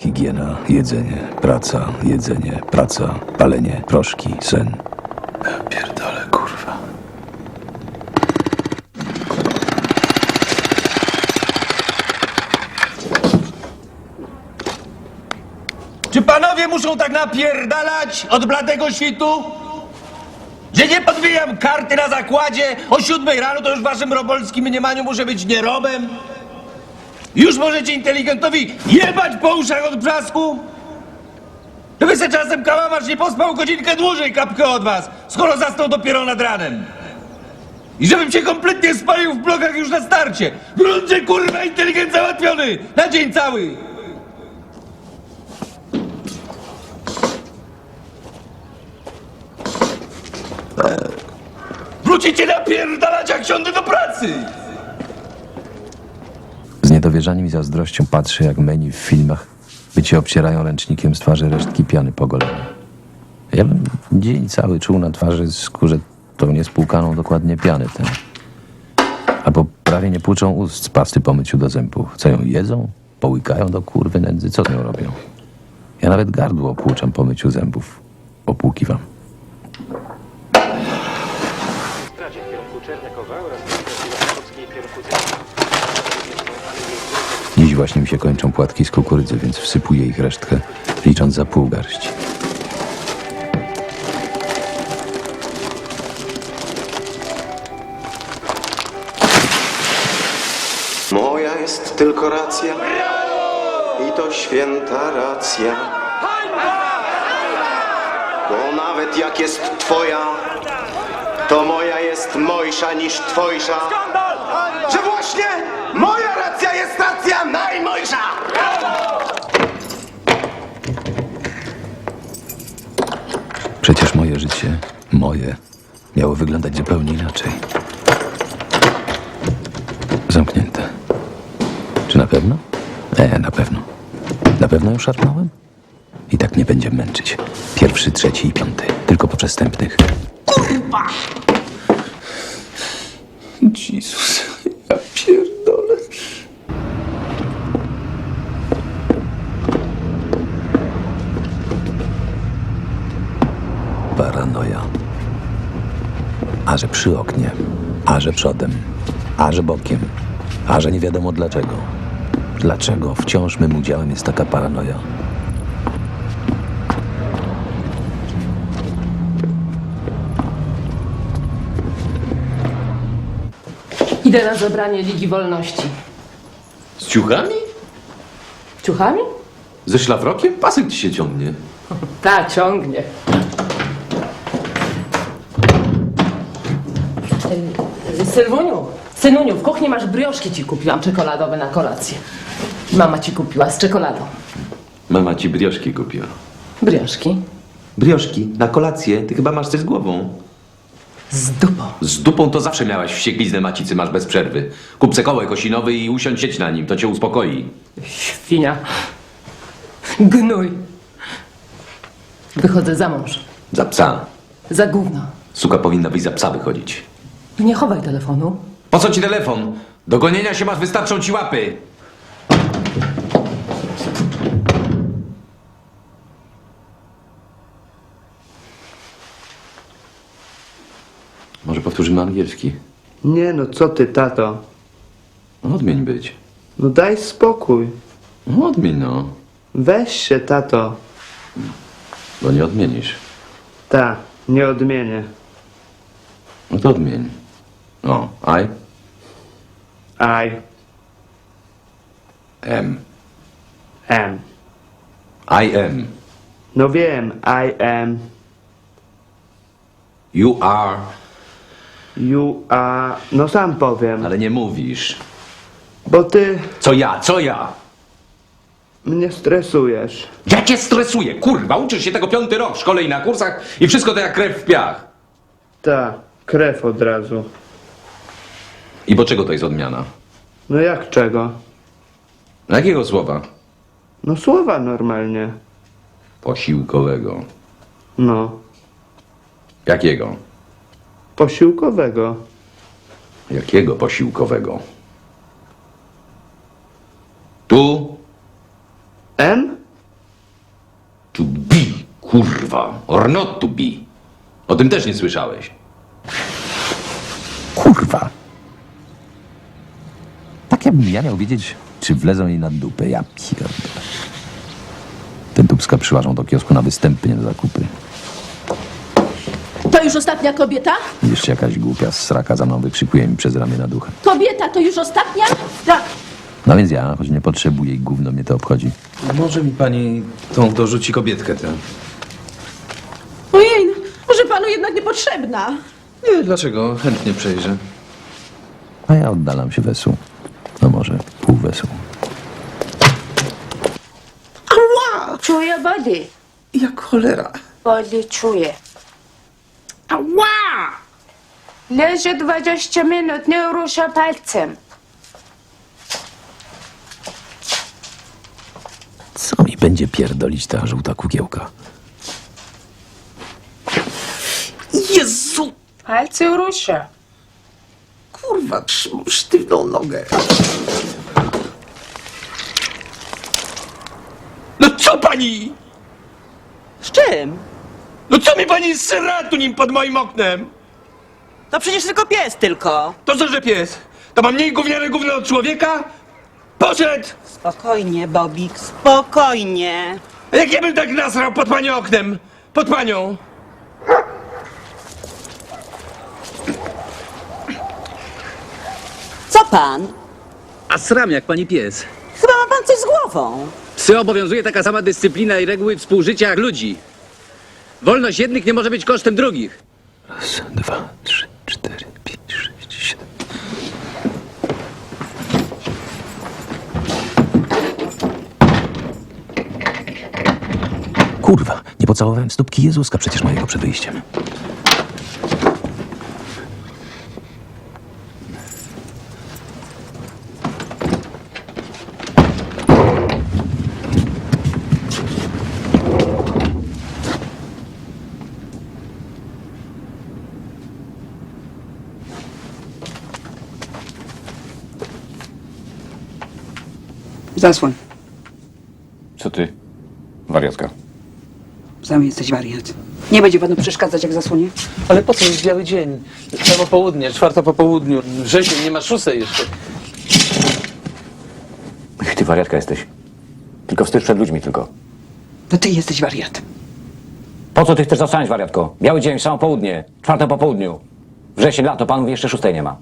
Higiena, jedzenie, praca, jedzenie, praca, palenie, proszki, sen. Ja Pierdolę, kurwa. Czy panowie muszą tak napierdalać od bladego świtu? Że nie podbijam karty na zakładzie o siódmej rano, to już w waszym robolskim mniemaniu muszę być nierobem? Już możecie inteligentowi jebać po uszach od brzasku? To by se czasem kałamarz nie pospał godzinkę dłużej kapkę od was, skoro zasnął dopiero nad ranem. I żebym się kompletnie spalił w blokach już na starcie. W gruncie kurwa inteligent załatwiony! Na dzień cały! Wrócicie napierdalać jak siądę do pracy! Z niedowierzaniem i zazdrością patrzę, jak menu w filmach bycie obcierają ręcznikiem z twarzy resztki piany pogolenia. Ja bym dzień cały czuł na twarzy skórze tą niespłukaną dokładnie pianę tę. Albo prawie nie płuczą ust z pasty po myciu do zębów. Co ją jedzą? Połykają do kurwy nędzy? Co z nią robią? Ja nawet gardło płuczam po myciu zębów. Opłukiwam. W kierunku Czerniakowa oraz Wysockiej w kierunku Zyska. Właśnie mi się kończą płatki z kukurydzy, więc wsypuję ich resztkę, licząc za pół garści. Moja jest tylko racja i to święta racja. Bo nawet jak jest twoja, to moja jest mojsza niż twojsza. Że właśnie moja racja jest racja najmojsza! Przecież moje życie, moje, miało wyglądać zupełnie inaczej. Zamknięte. Czy na pewno? Nie, na pewno. Na pewno ją szarpnąłem? I tak nie będzie męczyć. Pierwszy, trzeci i piąty. Tylko po przestępnych. Jezus, ja pierdolę. Paranoja. A że przy oknie, a że przodem, a że bokiem, a że nie wiadomo dlaczego. Dlaczego wciąż mym udziałem jest taka paranoja? Idę na zebranie Ligi Wolności. Z ciuchami? Ciuchami? Ze szlafrokiem? Pasek ci się ciągnie. Tak, ciągnie. Ej, Sylwuniu, synuniu, w kuchni masz brioszki ci kupiłam czekoladowe na kolację. Mama ci kupiła z czekoladą. Mama ci brioszki kupiła. Brioszki? Brioszki? Na kolację? Ty chyba masz coś z głową. Z dupą. Z dupą to zawsze miałaś wściekliznę macicy, masz bez przerwy. Kup se kołek osinowy i usiądź sieć na nim, to cię uspokoi. Świnia. Gnój. Wychodzę za mąż. Za psa. Za gówno. Suka powinna być za psa wychodzić. Nie chowaj telefonu. Po co ci telefon? Do gonienia się masz, wystarczą ci łapy. Może powtórzymy angielski. Nie no, co ty, tato? No, Odmień być. No daj spokój. No, Odmień no, Weź się, tato. bo nie odmienisz. Ta, nie odmienię. No to odmień. No, I I am. am. I am. No wiem, I am. You are. You are... No sam powiem. Ale nie mówisz. Bo ty Co ja, co ja? mnie stresujesz. Ja cię stresuję, kurwa, uczysz się tego piąty rok w szkole i na kursach i wszystko to jak krew w piach. Ta, krew od razu. I po czego to jest odmiana? No jak czego? Jakiego słowa? No słowa normalnie. Posiłkowego. No, Jakiego? Posiłkowego. Jakiego posiłkowego? Tu, M? Kurwa, or not to be. O tym też nie słyszałeś. Kurwa. Tak jakbym ja miał wiedzieć, czy wlezą jej na dupę. Ja pierdolę. Ten dubska przyłażą do kiosku na występy, nie do zakupy. To już ostatnia kobieta? Jeszcze jakaś głupia sraka za mną wykrzykuje mi przez ramię na ducha. Kobieta to już ostatnia? Tak. No więc ja, choć nie potrzebuję i gówno mnie to obchodzi. Może mi pani tą dorzuci kobietkę tę? Ojej, no, może panu jednak niepotrzebna. Nie, dlaczego? Chętnie przejrzę. A ja oddalam się wesół. No może pół wesół. Czuję body. Jak cholera. Body czuję. Ała! Leży 20 minut, nie rusza palcem. Co mi będzie pierdolić ta żółta kukiełka? Jezu! Palce rusza. Kurwa, mam sztywną nogę. No co pani? Z czym? No co mi pani sra tu nim pod moim oknem? To przecież tylko pies tylko. To co, że pies? To ma mniej gówniane gówno od człowieka? Poszedł! Spokojnie, Bobik, spokojnie. A Jak ja bym tak nasrał pod pani oknem? Pod panią? Co pan? A sram jak pani pies. Chyba ma pan coś z głową. Psy obowiązuje taka sama dyscyplina i reguły współżycia jak ludzi. Wolność jednych nie może być kosztem drugich. Raz, dwa, trzy, cztery, pięć, sześć, siedem. Kurwa, nie pocałowałem stópki Jezuska przecież mojego przed wyjściem. Zasłoń. Co ty? Wariatka. Sam jesteś wariat. Nie będzie panu przeszkadzać, jak zasłonie? Ale po co jest biały dzień? Trzeba południe, czwarta po południu. Wrzesień, nie ma szóstej jeszcze. Ty wariatka jesteś. Tylko wstyd przed ludźmi tylko. To ty jesteś wariat. Po co ty chcesz zasłaniać, wariatko? Biały dzień, samo południe, czwarte po południu. Wrzesień, lato, panów jeszcze szóstej nie ma.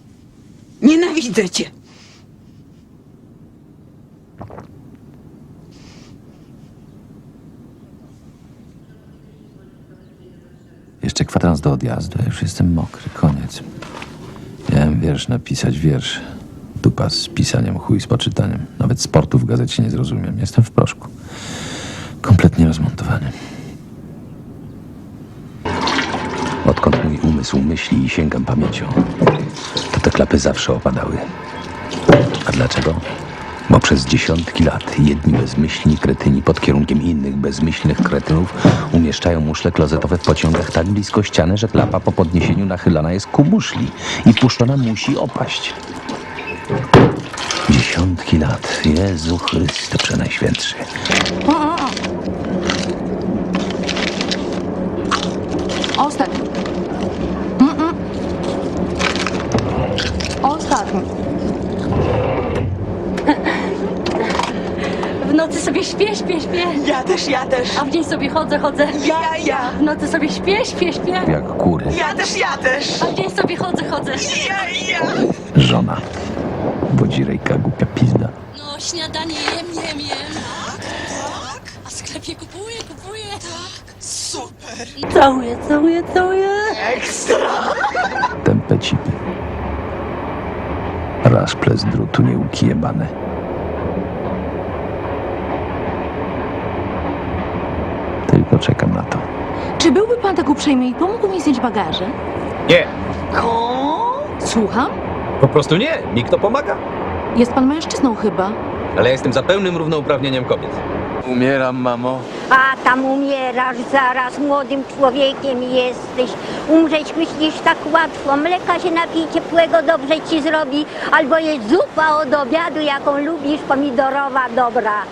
Nienawidzę cię. Kwadrans do odjazdu, ja już jestem mokry, koniec. Miałem wiersz napisać, wiersz. Dupa z pisaniem, chuj z poczytaniem. Nawet sportu w gazecie nie zrozumiem. Jestem w proszku. Kompletnie rozmontowany. Odkąd mój umysł myśli i sięgam pamięcią, to te klapy zawsze opadały. A dlaczego? Bo przez dziesiątki lat jedni bezmyślni kretyni pod kierunkiem innych bezmyślnych kretynów umieszczają muszle klozetowe w pociągach tak blisko ściany, że klapa po podniesieniu nachylana jest ku muszli i puszczona musi opaść. Dziesiątki lat. Jezu Chryste Przenajświętszy. Ostatni. Ostatni. W nocy sobie śpię, śpię, śpię. Ja też, ja też. A w dzień sobie chodzę, chodzę. Ja, ja. W nocy sobie śpię, śpię, śpię. Jak kury. Ja też, ja też. A w dzień sobie chodzę, chodzę. Ja, ja. Żona. Wodzirejka, głupia pizda. No, śniadanie jem, jem, jem. Tak, tak. A w sklepie kupuję, kupuję. Tak. Super. Całuję, całuję, całuję. Tępe cipy. Raszple z drutu nieuki jebane. Tylko czekam na to. Czy byłby pan tak uprzejmy i pomógł mi zdjąć bagaże? Nie, Słucham? Po prostu nie. Mi kto pomaga? Jest pan mężczyzną chyba. Ale ja jestem za pełnym równouprawnieniem kobiet. Umieram, mamo. A tam umierasz zaraz, młodym człowiekiem jesteś. Umrzeć myślisz tak łatwo. Mleka się napij ciepłego, dobrze ci zrobi. Albo jest zupa od obiadu, jaką lubisz, pomidorowa, dobra.